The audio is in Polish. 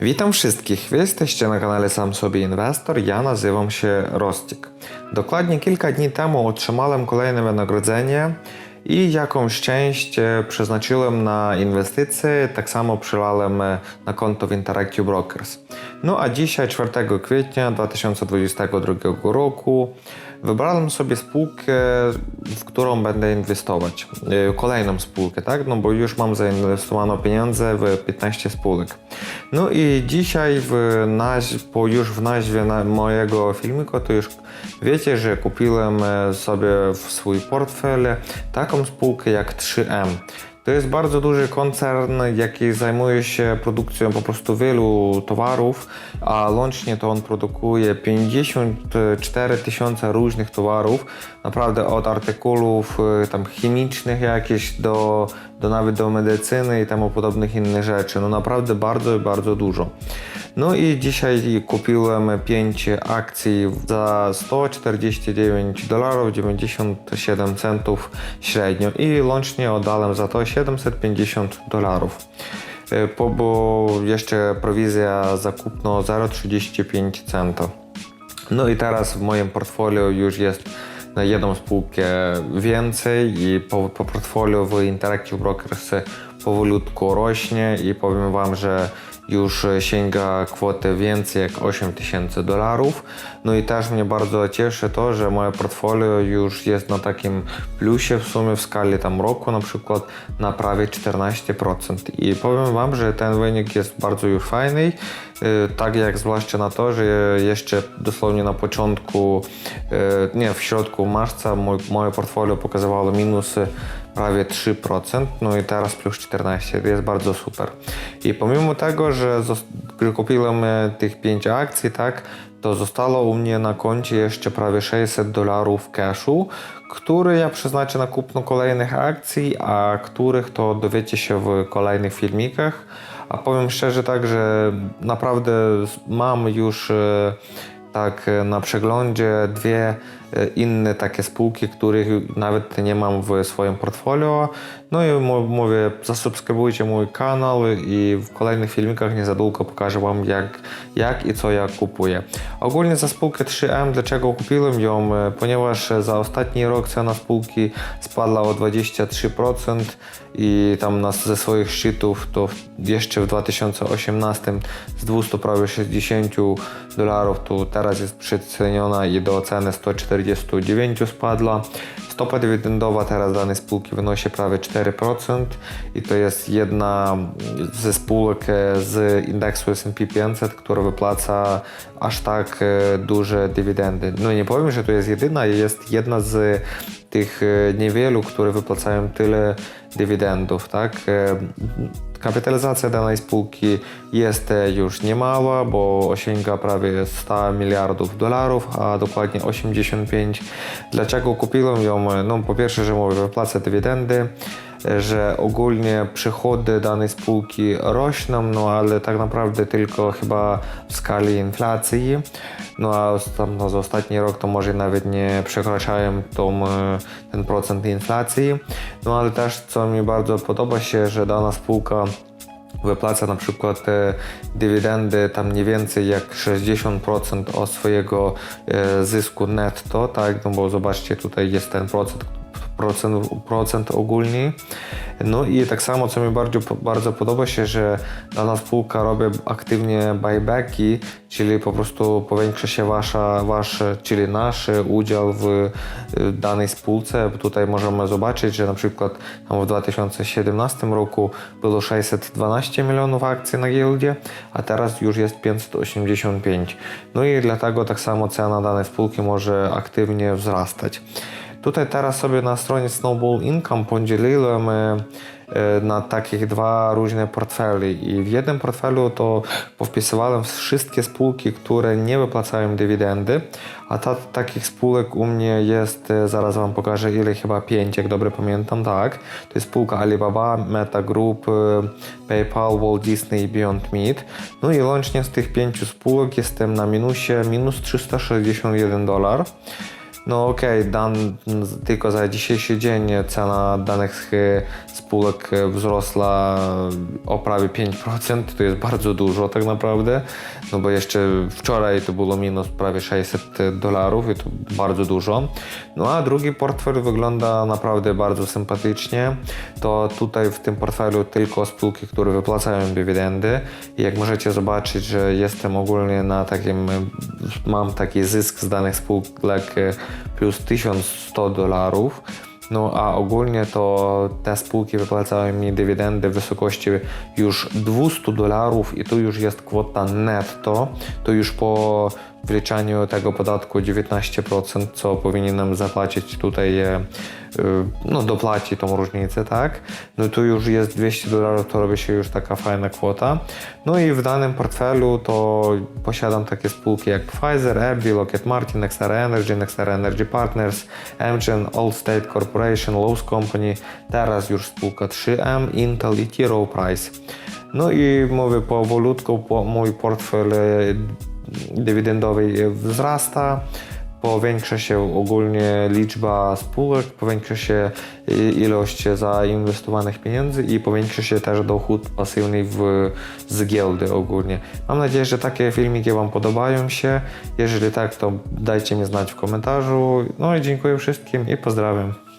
Witam wszystkich, wy jesteście na kanale Sam Sobie Inwestor, ja nazywam się Rostik. Dokładnie kilka dni temu otrzymałem kolejne wynagrodzenie i jakąś część e, przeznaczyłem na inwestycje, tak samo przelałem e, na konto w Interactive Brokers. No a dzisiaj, 4 kwietnia 2022 roku, wybrałem sobie spółkę, w którą będę inwestować. E, Kolejną spółkę, tak? No bo już mam zainwestowano pieniądze w 15 spółek. No i dzisiaj w nazw, po już w nazwie na mojego filmiku to już wiecie, że kupiłem e, sobie w swój portfel taką spółkę jak 3M. To jest bardzo duży koncern, jaki zajmuje się produkcją po prostu wielu towarów, a łącznie to on produkuje 54 tysiące różnych towarów, naprawdę od artykułów y, tam chemicznych jakieś do, do nawet do medycyny i temu podobnych innych rzeczy. No naprawdę bardzo, bardzo dużo. No i dzisiaj kupiłem 5 akcji za 149 dolarów 97 centów średnio i łącznie oddałem za to 750 dolarów. E, Po, bo jeszcze prowizja za kupno 0,35 centa. No i teraz w moim portfolio już jest na jedną spółkę więcej i po, po portfolio w Interactive Brokers powolutku rośnie i powiem Wam, że już sięga kwotę więcej jak 8 tysięcy dolarów. No i też mnie bardzo cieszy to, że moje portfolio już jest na takim plusie w sumie w skali tam roku na przykład na prawie 14%. I powiem Wam, że ten wynik jest bardzo już fajny. Yy, Tak jak zwłaszcza na to, że jeszcze dosłownie na początku, yy, nie, w środku marca moje portfolio pokazywało minusy prawie 3%, no i teraz plus 14, to jest bardzo super. I pomimo tego, że kupiłem e, tych 5 akcji, tak, to zostało u mnie na koncie jeszcze prawie 600 dolarów cashu, który ja przeznaczę na kupno kolejnych akcji, a których to dowiecie się w kolejnych filmikach. A powiem szczerze tak, że naprawdę mam już e, tak e, na przeglądzie dwie inne takie spółki, których nawet nie mam w swoim portfolio. No i mówię, zasubskrybujcie mój kanał i w kolejnych filmikach niezadługo pokażę Wam jak, jak i co ja kupuję. Ogólnie za spółkę 3M, dlaczego kupiłem ją? E, Ponieważ za ostatni rok cena spółki spadła o 23% i tam na, ze swoich szczytów to jeszcze w 2018 z 200 prawie 60 dolarów to teraz jest przeceniona i do ceny 149 spadła. Stopa dywidendowa teraz danej spółki wynosi prawie 4% i to jest jedna ze spółek e, z indeksu S&P 500, która wypłaca aż tak e, duże dywidendy. No nie powiem, że to jest jedyna, jest jedna z tych e, niewielu, które wypłacają tyle dywidendów, tak? E, Kapitalizacja danej spółki jest e, już niemała, bo osiąga prawie 100 miliardów dolarów, a dokładnie 85. Dlaczego kupiłem ją? No po pierwsze, że mówię, wypłaca dywidendy, że ogólnie przychody danej spółki rosną, no ale tak naprawdę tylko chyba w skali inflacji. No a tam no, za ostatni rok to może nawet nie przekraczają tą, e, ten procent inflacji. No ale też co mi bardzo podoba się, że dana spółka wypłaca na przykład dywidendy tam nie więcej jak 60% od swojego e, zysku netto, tak, no bo zobaczcie tutaj jest ten procent, procent, ogólny. No i tak samo, co mi bardzo, bardzo podoba się, że dana spółka robi aktywnie buybacki, czyli po prostu powiększa się wasza, wasz, czyli nasz udział w y, danej spółce. Tutaj możemy zobaczyć, że na przykład w 2017 roku było 612 milionów akcji na giełdzie, a teraz już jest 585. No i dlatego tak samo cena danej spółki może aktywnie wzrastać. Tutaj teraz sobie na stronie Snowball Income podzieliłem na takich dwa różne portfele i w jednym portfelu to powpisywałem wszystkie spółki, które nie wypłacają dywidendy, a ta, takich spółek u mnie jest, e, zaraz Wam pokażę ile, chyba pięć, jak dobrze pamiętam, tak. To jest spółka Alibaba, Meta Group, e, PayPal, Walt Disney i Beyond Meat. No i łącznie z tych pięciu spółek jestem na minusie minus 361 dolar. No okej, dan, tylko za dzisiejszy dzień cena danych spółek wzrosła o prawie 5%, to jest bardzo dużo tak naprawdę, no bo jeszcze wczoraj to było minus prawie 600 dolarów i to bardzo dużo. No a drugi portfel wygląda naprawdę bardzo sympatycznie, to tutaj w tym portfelu tylko spółki, które wypłacają dywidendy. I jak możecie zobaczyć, że jestem ogólnie na takim, mam taki zysk z danych spółek plus 1100 dolarów. No a ogólnie to te spółki wypłacają mi dywidendy w wysokości już 200 dolarów i tu już jest kwota netto, to już po wliczaniu tego podatku 19%, co powinienem zapłacić tutaj, e, e, no dopłaci tą różnicę, tak? No tu już jest 200 dolarów, to robi się już taka fajna kwota. No i w danym portfelu to posiadam takie spółki jak Pfizer, AbbVie, Lockheed Martin, Nextera Energy, Nextera Energy Partners, Amgen, Allstate Corporation, Lowe's Company, teraz już spółka 3M, Intel i T. Rowe Price. No i mówię powolutku, po, mój portfel dywidendowy wzrasta, powiększa się ogólnie liczba spółek, powiększa się i- ilość zainwestowanych pieniędzy i powiększa się też dochód pasywny w, z giełdy ogólnie. Mam nadzieję, że takie filmiki Wam podobają się. Jeżeli tak, to dajcie mi znać w komentarzu. No i dziękuję wszystkim i pozdrawiam.